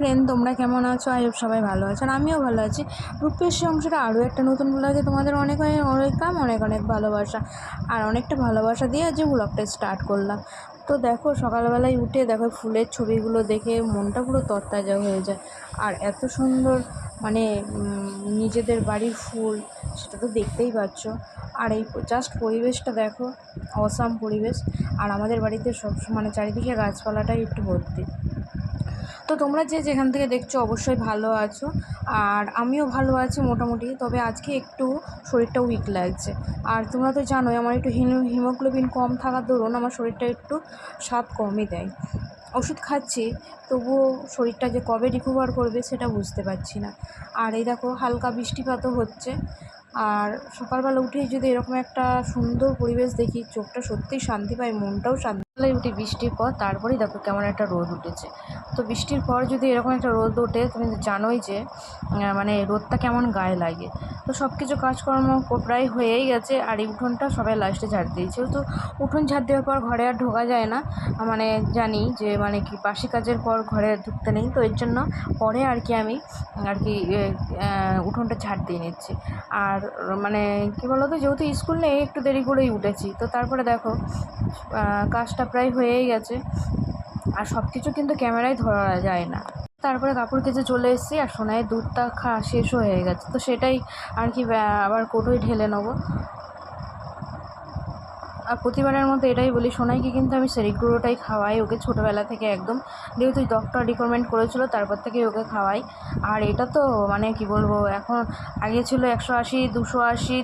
Friend তোমরা কেমন আছো? আই সবাই ভালো আছো, আর আমিও ভালো আছি। রূপেশ্বরী অংশটা আরও একটা নতুন ব্লগে তোমাদের অনেক অনেক অনেক কাম অনেক অনেক ভালোবাসা। আর অনেকটা ভালোবাসা দিয়ে আজ ব্লগটা স্টার্ট করলাম। তো দেখো, সকালবেলায় উঠে দেখো ফুলের ছবিগুলো দেখে মনটা পুরো তরতাজা হয়ে যায়। আর এত সুন্দর মানে নিজেদের বাড়ির ফুল, সেটা তো দেখতেই পাচ্ছ। আর এই জাস্ট পরিবেশটা দেখো অসাম পরিবেশ। আর আমাদের বাড়িতে সব মানে চারিদিকে গাছপালাটাই একটু ভর্তি। তো তোমরা যে যেখান থেকে দেখছ অবশ্যই ভালো আছো। আর আমিও ভালো আছি মোটামুটি, তবে আজকে একটু শরীরটা উইক লাগছে। আর তোমরা তো জানোই আমার একটু হিমো- হিমোগ্লোবিন কম থাকার দরুন আমার শরীরটা একটু স্বাদ কমই দেয়। ওষুধ খাচ্ছি, তবুও শরীরটা যে কবে রিকভার করবে সেটা বুঝতে পারছি না। আর এই দেখো হালকা বৃষ্টিপাতও হচ্ছে। আর সকালবেলা উঠেই যদি এরকম একটা সুন্দর পরিবেশ দেখি, চোখটা সত্যিই শান্তি পায়, মনটাও শান্তি উঠি বৃষ্টির পর তারপরেই দেখো কেমন একটা রোদ উঠেছে। তো বৃষ্টির পর যদি এরকম একটা রোদ ওঠে তুমি জানোই যে মানে রোদটা কেমন গায়ে লাগে। তো সব কিছু কাজকর্ম প্রায় হয়েই গেছে আর এই উঠোনটা সবাই লাস্টে ঝাড় দিয়েছে। তো উঠোন ঝাড় দেওয়ার পর ঘরে আর ঢোকা যায় না মানে জানি যে মানে কি বাসি কাজের পর ঘরে ঢুকতে নেই। তো এর জন্য পরে আর কি আমি আর কি উঠোনটা ঝাড় দিয়ে নিচ্ছি। আর মানে কী বলো তো যেহেতু স্কুল নেই একটু দেরি করেই উঠেছি। তো তারপরে দেখো আহ, কাজটা প্রায় হয়েই গেছে। আর সব কিছু কিন্তু ক্যামেরায় ধরা যায় না। তারপরে কাপড় কেচে চলে এসেছি আর সোনায় দুধটা খা শেষও হয়ে গেছে। তো সেটাই আর কি আবার কোটোই ঢেলে নেব। আর প্রতিবারের মতো এটাই বলি, সোনাইকে কিন্তু আমি সেরিগুলোটাই খাওয়াই, ওকে ছোটোবেলা থেকে একদম। যেহেতু ডক্টর রিকমেন্ড করেছিল, তারপর থেকেই ওকে খাওয়াই। আর এটা তো মানে কি বলব, এখন আগে ছিল একশো আশি, দুশো আশি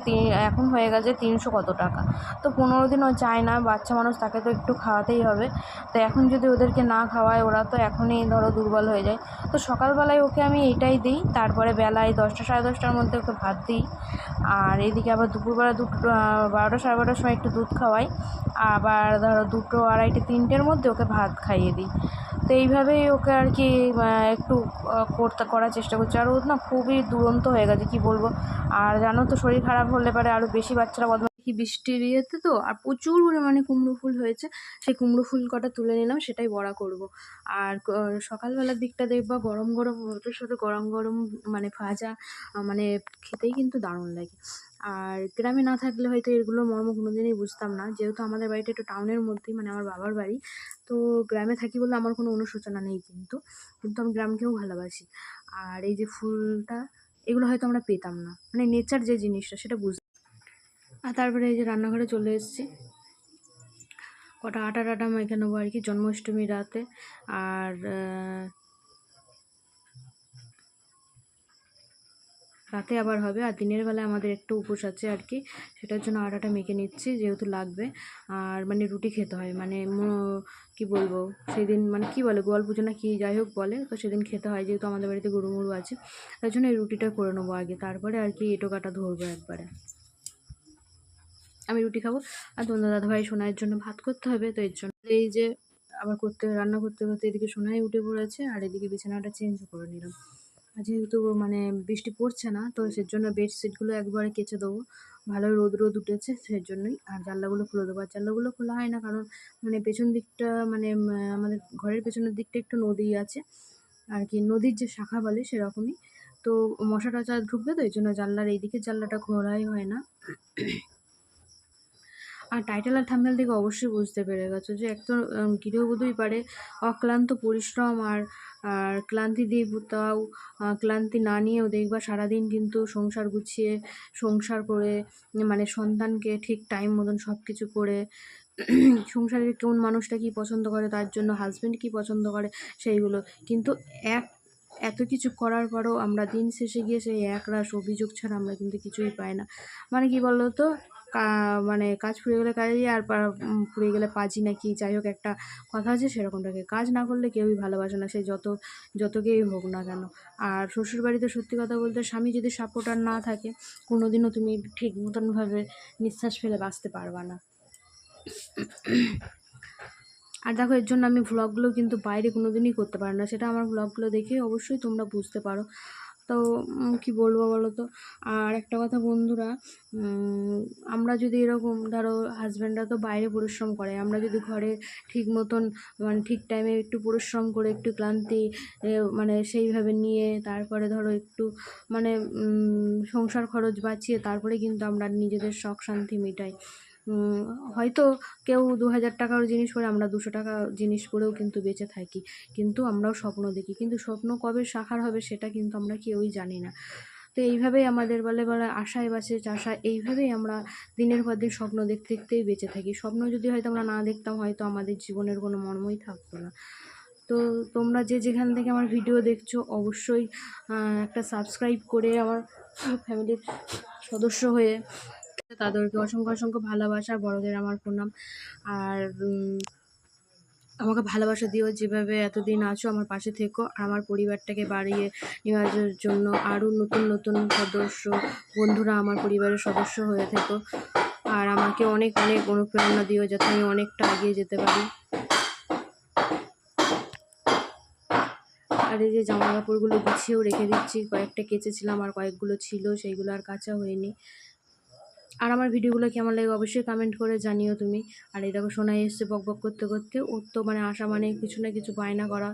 এখন হয়ে গেছে তিনশো কত টাকা। তো পনেরো দিন ও চায় না, বাচ্চা মানুষ তাকে তো একটু খাওয়াতেই হবে। তো এখন যদি ওদেরকে না খাওয়ায়, ওরা তো এখনই ধরো দুর্বল হয়ে যায়। তো সকালবেলায় ওকে আমি এটাই দিই, তারপরে বেলায় দশটা সাড়ে দশটার মধ্যে ওকে ভাত দিই। আর এদিকে আবার দুপুরবেলা দুটো বারোটা সাড়ে বারোটার সময় একটু দুধ খাওয়াই। আবার ধরো দুটো আড়াইটে, তিনটের মধ্যে ওকে ভাত খাইয়ে দিই। তো এইভাবেই ওকে আর কি একটু করতে, করার চেষ্টা করছি। আর ও না খুবই দুরন্ত হয়ে গেছে, কি বলব? আর জানো তো শরীর খারাপ হলে পারে আরও বেশি বাচ্চারা কি বৃষ্টির ইয়েতে তো আর প্রচুর পরিমাণে কুমড়ো ফুল হয়েছে। সেই কুমড়ো ফুল কটা তুলে নিলাম, সেটাই বড়া করব। আর সকালবেলার দিকটা দেখবা, গরম গরম ভাতের সাথে গরম গরম মানে ভাজা মানে খেতেই কিন্তু দারুণ লাগে। আর গ্রামে না থাকলে হয়তো এগুলো মর্ম কোনোদিনই বুঝতাম না। যেহেতু আমাদের বাড়িটা একটু টাউনের মধ্যেই মানে আমার বাবার বাড়ি, তো গ্রামে থাকি বলে আমার কোনো অনুশোচনা নেই কিন্তু। কিন্তু আমি গ্রামকেও ভালোবাসি। আর এই যে ফুলটা, এগুলো হয়তো আমরা পেতাম না। মানে নেচার যে জিনিসটা, সেটা বুঝ আর তারপরে এই যে রান্নাঘরে চলে এসেছি। কটা আটা টাটা মেখে নেব আর কি জন্মাষ্টমী রাতে। আর রাতে আবার হবে। আর দিনের বেলায় আমাদের একটু উপোস আছে আর কি, সেটার জন্য আটাটা মেখে নিচ্ছি, যেহেতু লাগবে। আর মানে রুটি খেতে হয় মানে কি বলব, সেদিন মানে কি বলে, গোয়াল পুজো না কি যাই হোক বলে, তো সেদিন খেতে হয়, যেহেতু আমাদের বাড়িতে গরু মরু আছে। তার জন্য এই রুটিটা করে নেব আগে, তারপরে আর কি এটো কাটা ধরবো একবারে। আমি রুটি খাব আর তোমাদের দাদাভাই সোনাইয়ের জন্য ভাত করতে হবে, তো এর জন্য এই যে আবার করতে, রান্না করতে করতে এদিকে সোনাই উঠে পড়েছে আর এদিকে বিছানাটা চেঞ্জ করে নিলাম। আর যেহেতু মানে বৃষ্টি পড়ছে না, তো সের জন্য বেডশিটগুলো একবারে কেচে দেবো। ভালোই রোদ রোদ উঠেছে সেই জন্যই। আর জানলাগুলো খুলে দেবো। আর জানলাগুলো খোলা হয় না কারণ মানে পেছন দিকটা মানে আমাদের ঘরের পেছনের দিকটা একটু নদী আছে। আর কি নদীর যে শাখা বলে সেরকমই। তো মশা টশা ঢুকবে তো এই জন্য জানলার এই দিকের জানলাটা খোলাই হয় না। আর টাইটেল আর থাম্বনেল থেকে অবশ্যই বুঝতে পেরে গেছো যে এক তো গৃহবধূই পারে অক্লান্ত পরিশ্রম আর আর ক্লান্তি দিয়ে তাও ক্লান্তি না নিয়েও দেখবা সারাদিন কিন্তু সংসার গুছিয়ে, সংসার করে মানে সন্তানকে ঠিক টাইম মতন সব কিছু করে, সংসারের কোন মানুষটা কী পছন্দ করে তার জন্য হাজব্যান্ড কী পছন্দ করে সেইগুলো। কিন্তু এক, এত কিছু করার পরও আমরা দিন শেষে গিয়ে সেই এক রাশ অভিযোগ ছাড়া আমরা কিন্তু কিছুই পাই না। মানে কি বলো তো কা- মানে কাজ ফুরিয়ে গেলে কাজই আর ফুরিয়ে গেলে পাজি নাকি যাই হোক একটা কথা আছে সেরকমটাকে। কাজ না করলে কেউই ভালোবাসে না, সে যত যতকেই হোক না কেন। আর শ্বশুরবাড়িতে সত্যি কথা বলতে স্বামী যদি সাপোর্টার না থাকে, কোনোদিনও তুমি ঠিক মতনভাবে নিঃশ্বাস ফেলে বাঁচতে পারবা না। আর দেখো, এর জন্য আমি ভ্লগগুলো কিন্তু বাইরে কোনো দিনই করতে পারি না। সেটা আমার ভ্লগগুলো দেখে অবশ্যই তোমরা বুঝতে পারো। তো কি বলব বলো তো আর একটা কথা বন্ধুরা আমরা যদি এরকম, ধরো হাজব্যান্ডরা তো বাইরে পরিশ্রম করে, আমরা যদি ঘরে ঠিক মতন মানে ঠিক টাইমে একটু পরিশ্রম করে, একটু ক্লান্তি মানে সেইভাবে নিয়ে তারপরে ধরো একটু মানে সংসার খরচ বাঁচিয়ে তারপরে কিন্তু আমরা নিজেদের শখ শান্তি মেটাই। হয়তো কেউ দু হাজার টাকার জিনিস পরে আমরা দুশো টাকা জিনিস পরেও কিন্তু বেঁচে থাকি। কিন্তু আমরাও স্বপ্ন দেখি। কিন্তু স্বপ্ন কবে সাকার হবে সেটা কিন্তু আমরা কেউই জানি না। তো এইভাবেই আমাদের বলে বলে আশায় বাসে চাষা, এইভাবেই আমরা দিনের পর দিন স্বপ্ন দেখতে দেখতেই বেঁচে থাকি। স্বপ্ন যদি হয়তো আমরা না দেখতাম, হয়তো আমাদের জীবনের কোনো মর্মই থাকতো না। তো তোমরা যে যেখান থেকে আমার ভিডিও দেখছ, অবশ্যই একটা সাবস্ক্রাইব করে আমার ফ্যামিলির সদস্য হয়ে তাদেরকে অসংখ্য অসংখ্য ভালোবাসা, বড়দের আমার প্রণাম। আর আমাকে ভালোবাসা দিও যেভাবে এতদিন আছো আমার পাশে থেকো। আর আমার পরিবারটাকে বাড়িয়ে নেওয়ার জন্য আরও নতুন নতুন সদস্য, বন্ধুরা আমার পরিবারের সদস্য হয়ে থেকো। আর আমাকে অনেক অনেক অনুপ্রেরণা দিও যাতে আমি অনেকটা এগিয়ে যেতে পারি। আর এই যে জামা কাপড়গুলো গুছিয়েও রেখে দিচ্ছি, কয়েকটা কেচেছিলাম আর কয়েকগুলো ছিল, সেইগুলো আর কাচা হয়নি। আর আমার ভিডিওগুলো কেমন লাগে অবশ্যই কমেন্ট করে জানিও তুমি। আর এই দেখো শোনাই এসছে বক বক করতে করতে। ওর তো মানে আসা মানে কিছু না কিছু বায়না করা।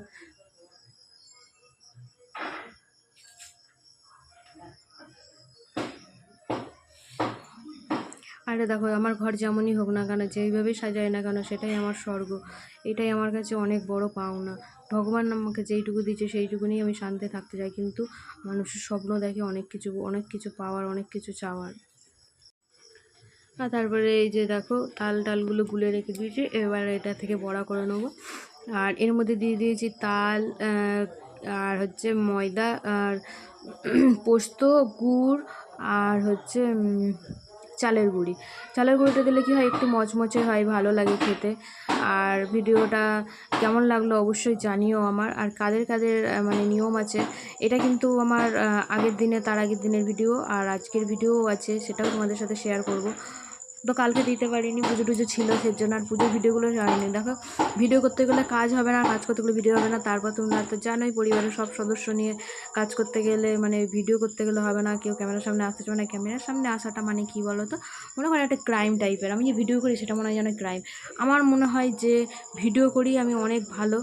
আরে দেখো, আমার ঘর যেমনই হোক না কেন যেইভাবেই সাজায় না কেন, সেটাই আমার স্বর্গ। এটাই আমার কাছে অনেক বড় পাওনা। ভগবান আমাকে যেইটুকু দিয়েছে সেইটুকু নিয়ে আমি শান্তি থাকতে চাই। কিন্তু মানুষের স্বপ্ন দেখে অনেক কিছু অনেক কিছু পাওয়ার, অনেক কিছু চাওয়ার। আর তারপরে এই যে দেখো, তাল টালগুলো গুলে রেখে দিয়েছি, এবার এটা থেকে বড়া করে নেব। আর এর মধ্যে দিয়ে দিয়েছি তাল আর হচ্ছে ময়দা, আর পোস্ত, গুড়, আর হচ্ছে চালের গুঁড়ি। চালের গুঁড়িটা দিলে কি হয়, একটু মচমচে হয়, ভালো লাগে খেতে। আর ভিডিওটা কেমন লাগল অবশ্যই জানিও আমার। আর কাদের কাদের মানে নিয়ম আছে, এটা কিন্তু আমার আগের দিনে, তার আগের দিনের ভিডিও, আর আজকের ভিডিও আছে, সেটাও তোমাদের সাথে শেয়ার করব। তো কালকে দিতে পারিনি, পুজো টুজো ছিল সেই জন্য আর পুজোর ভিডিওগুলো জানিনি। দেখো, ভিডিও করতে গেলে কাজ হবে না, কাজ করতে গেলে ভিডিও হবে না, তারপর তোমরা তো জানোই পরিবারের সব সদস্য নিয়ে কাজ করতে গেলে মানে ভিডিও করতে গেলে হবে না, কেউ ক্যামেরার সামনে আসতে চাবে না ক্যামেরার সামনে আসাটা মানে কি বলো তো মনে হয় একটা ক্রাইম টাইপের আমি যে ভিডিও করি সেটা মনে হয় যেন ক্রাইম আমার মনে হয় যে ভিডিও করি আমি অনেক ভালো,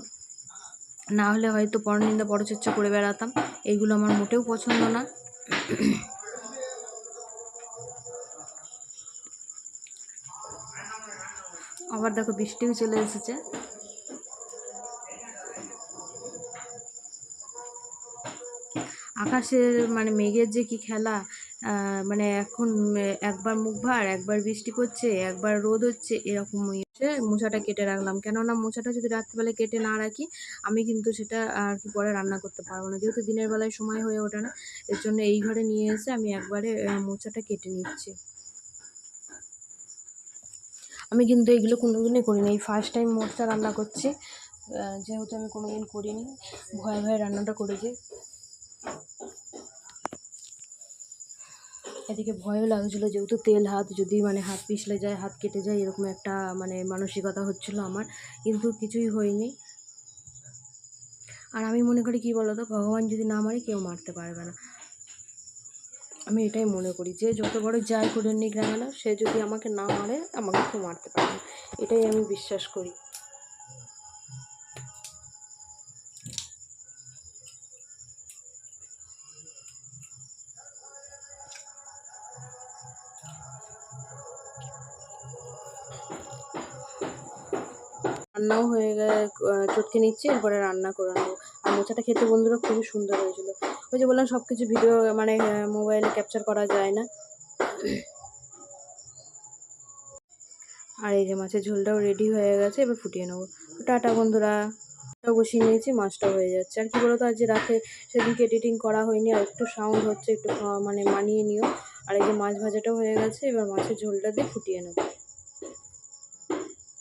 না হলে হয়তো পরনিন্দা পরচর্চা করে বেড়াতাম এইগুলো আমার মোটেও পছন্দ না। আবার দেখো বৃষ্টিও চলে এসেছে। আকাশের মানে মেঘের যে কি খেলা মানে এখন একবার মুখ ভার, একবার বৃষ্টি পড়ছে, একবার রোদ হচ্ছে, এরকম হচ্ছে মোছাটা কেটে রাখলাম। কেননা মোছাটা যদি রাত্রিবেলায় কেটে না রাখি, আমি কিন্তু সেটা আর কি পরে রান্না করতে পারব না। যেহেতু দিনের বেলায় সময় হয়ে ওঠে না, এর জন্য এই ঘরে নিয়ে এসে আমি একবারে মোছাটা কেটে নিচ্ছি। আমি কিন্তু এগুলো কোনোদিনই করিনি। এই ফার্স্ট টাইম মোচা রান্না করছি। যেহেতু আমি কোনোদিন করিনি, ভয়ে ভয়ে রান্নাটা করেছি। এদিকে ভয়ও লাগছিল যেহেতু তেল হাত যদি মানে হাত পিছলে যায়, হাত কেটে যায়, এরকম একটা মানে মানসিকতা হচ্ছিল আমার। কিন্তু কিছুই হয়নি। আর আমি মনে করি কী বলতো, ভগবান যদি না মারে কেউ মারতে পারবে না। আমি এটাই মনে করি যে যত বড় যাই করে নিক না, সে যদি আমাকে না মারে, আমাকে কেউ মারতে পারবে না। এটাই আমি বিশ্বাস করি। রান্নাও হয়ে গেলে চটকে নিচ্ছি, এরপরে রান্না করে নেব। আর মোচাটা খেতে বন্ধুরা খুবই সুন্দর হয়েছিল। ওই যে বললাম সব কিছু ভিডিও মানে মোবাইলে ক্যাপচার করা যায় না। আর এই যে মাছের ঝোলটাও রেডি হয়ে গেছে, এবার ফুটিয়ে নেব। টাটা বন্ধুরা। বসিয়ে নিয়েছি মাছটা হয়ে যাচ্ছে। আর কি বলতো, আজ যে রাতে সেদিনকে এডিটিং করা হয়নি, আর একটু সাউন্ড হচ্ছে, একটু মানে মানিয়ে নিও। আর এই যে মাছ ভাজাটাও হয়ে গেছে, এবার মাছের ঝোলটা দিয়ে ফুটিয়ে নেব।